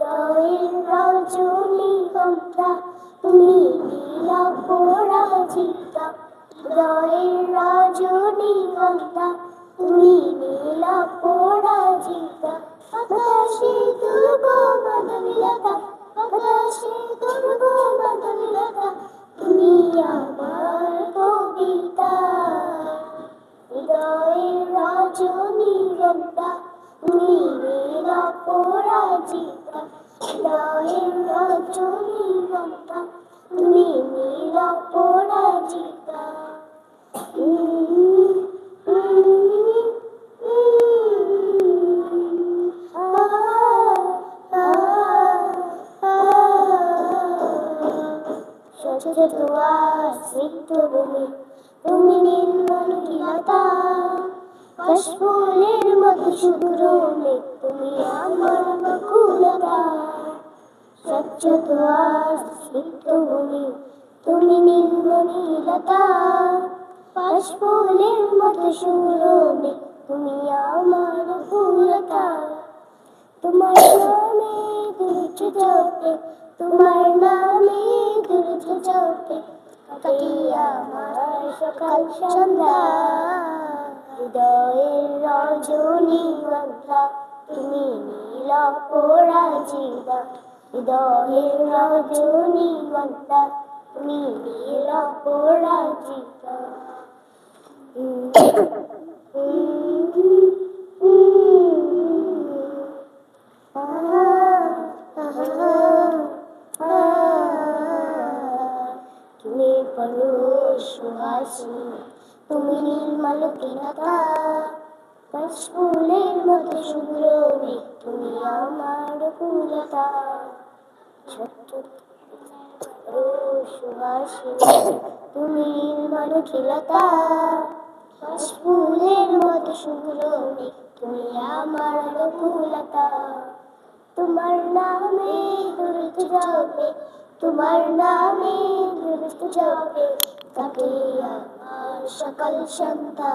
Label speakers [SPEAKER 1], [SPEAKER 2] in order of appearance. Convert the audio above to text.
[SPEAKER 1] হৃদয়ের রজনীগন্ধা তুমি নীলা পরাজিতা হৃদয়ের রজনীগন্ধা তুমি পরাজিতা আকাশে দুর্গ মাধবীলতা আকাশে দুর্গ মাধবীলতা তুমি আমার কবিতা হৃদয়ের রজনীগন্ধা তুমি নীলা পরাজিতা হৃদয়ের রজনীগন্ধা তুমি নীলা পরাজিতা। উম, উম, উম, আ, আ, আ। স্বচ্ছ দুয়ার স্নিগ্ধ ভূমি। তুমি নির্মল কিলতা কাশফুলের মতো শুভ্র মেঘ তুমি আমার বকুলতা। স্বচ্ছ ভূমি তুমি নির্মলীলতা কাশফুলের মতো শুভ্র মেঘ তুমি আমার তোমার নামে দুর্য তোমার নামে দুর্য জপে আমার সকাল সন্ধ্যা। রজনী গন্ধা তুমি নীল পরাজিতা হৃদয়ের রজনী গন্ধা, তুমি নীল পরাজিতা। তুমি পরশ সুহাসিনী তুমি নির্মল তিলকা কাশফুলের মতো শুভ্র তুমি আমার কুলতা ছোট্ট সুহাসিনী তুমি নির্মল তিলকা কাশফুলের মতো শুভ্র তুমি আমার কুলতা তোমার নামে দুর্গ যাবে, তোমার নামে দুর্গ যাবে, তাকে আমার সকাল সন্ধ্যা